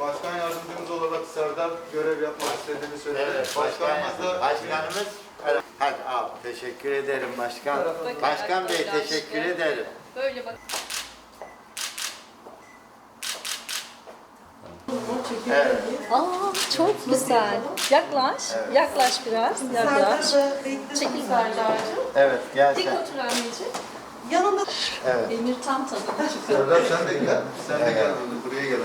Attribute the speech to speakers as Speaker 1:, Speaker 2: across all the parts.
Speaker 1: Başkan yardımcımız olarak Serdar görev yapmak istediğini söyledi.
Speaker 2: Evet,
Speaker 1: Başkanımız da
Speaker 2: başkanımız. Hadi al, teşekkür ederim başkan.
Speaker 3: Bakın
Speaker 2: Başkan Bey
Speaker 3: arkadaşlar.
Speaker 2: teşekkür ederim.
Speaker 3: Böyle bak.
Speaker 2: Evet.
Speaker 3: Aa çok güzel. Yaklaş. Yaklaş biraz. Yaklaş. Çekil Serdar'cığım.
Speaker 2: Evet gel
Speaker 3: Dik
Speaker 2: sen.
Speaker 3: otur anneciğim.
Speaker 4: Yanında
Speaker 2: Evet.
Speaker 3: Emir tam çıkıyor.
Speaker 1: Serdar sen de gel. Sen de gel. Buraya gel.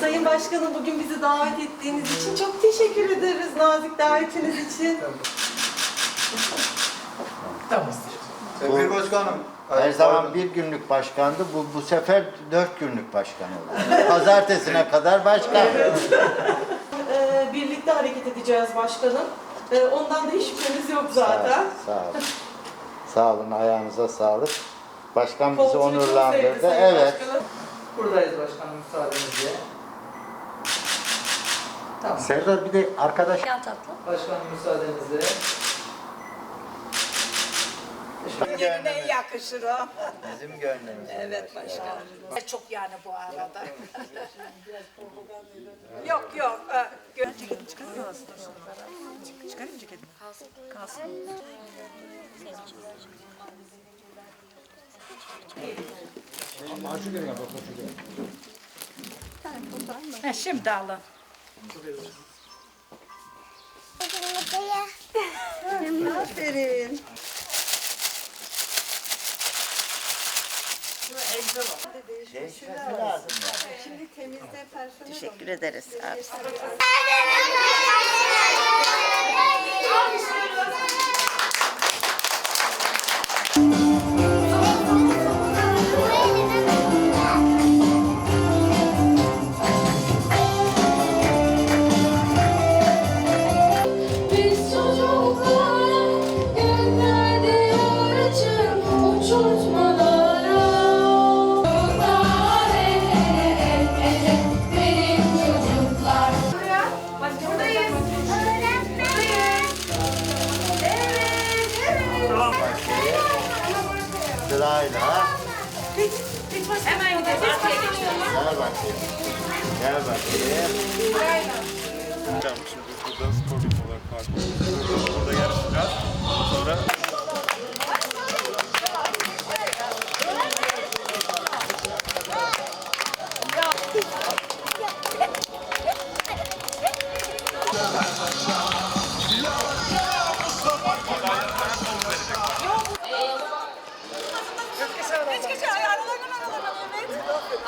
Speaker 4: Sayın Başkanım bugün bizi davet ettiğiniz için çok teşekkür ederiz nazik davetiniz için.
Speaker 1: Sevgili Başkanım.
Speaker 2: Her zaman bir günlük başkandı. Bu, bu sefer dört günlük başkan oldu. Pazartesine kadar başkan.
Speaker 4: Ee, birlikte hareket edeceğiz başkanım. Ee, ondan da hiç şüphemiz yok zaten.
Speaker 2: Sağ olun. Sağ olun. Ayağınıza sağlık. Başkan bizi
Speaker 4: Koltuğu çok sevdi
Speaker 2: onurlandırdı.
Speaker 4: Sayın
Speaker 2: Evet.
Speaker 4: Başkanım.
Speaker 5: Buradayız başkanım müsaadenizle. Tamam.
Speaker 2: Serdar bir de arkadaş
Speaker 3: Gel tatlım.
Speaker 5: Başkanım müsaadenizle.
Speaker 6: Yerine yakışır o.
Speaker 2: bizim gönlümüz.
Speaker 6: Evet başkanım. Çok yani bu arada. yok yok. e, gö- Çıkarayım ceketimi. Kalsın. Kalsın. Ha, şimdi alın. Aferin.
Speaker 2: Değişmesi lazım.
Speaker 6: Teşekkür ederiz.
Speaker 7: Biz
Speaker 2: Sırayla.
Speaker 3: Hemen gidelim. Geçiyoruz.
Speaker 2: Gel bakayım. Gel bakayım.
Speaker 8: Şimdi burada sportif olarak parkurumuz. Burada yarışacağız. Sonra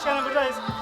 Speaker 9: Başkanım buradayız.
Speaker 1: Arkadaşlar.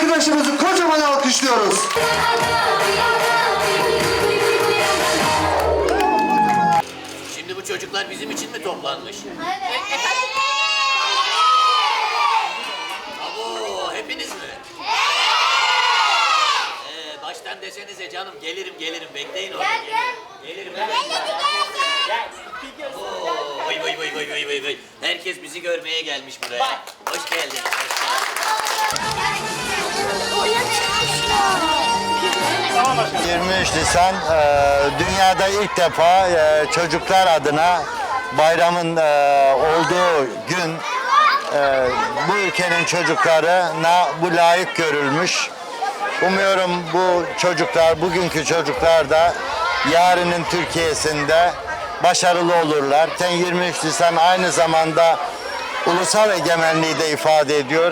Speaker 1: Arkadaşımızı kocaman alkışlıyoruz.
Speaker 10: Şimdi bu çocuklar bizim için mi toplanmış?
Speaker 7: Evet.
Speaker 10: Abo, hepiniz mi? Ee, baştan desenize canım, gelirim gelirim, bekleyin orada.
Speaker 7: Gel, gel.
Speaker 10: Gelirim, evet. Oo, Vay vay vay vay vay vay. Herkes bizi görmeye gelmiş buraya. Hoş geldiniz. Hoş geldiniz.
Speaker 9: Tamam başkanım.
Speaker 2: 23 Nisan e, dünyada ilk defa e, çocuklar adına bayramın e, olduğu gün bu ülkenin çocuklarına bu layık görülmüş. Umuyorum bu çocuklar, bugünkü çocuklar da yarının Türkiye'sinde başarılı olurlar. Ten 23 Nisan aynı zamanda ulusal egemenliği de ifade ediyor.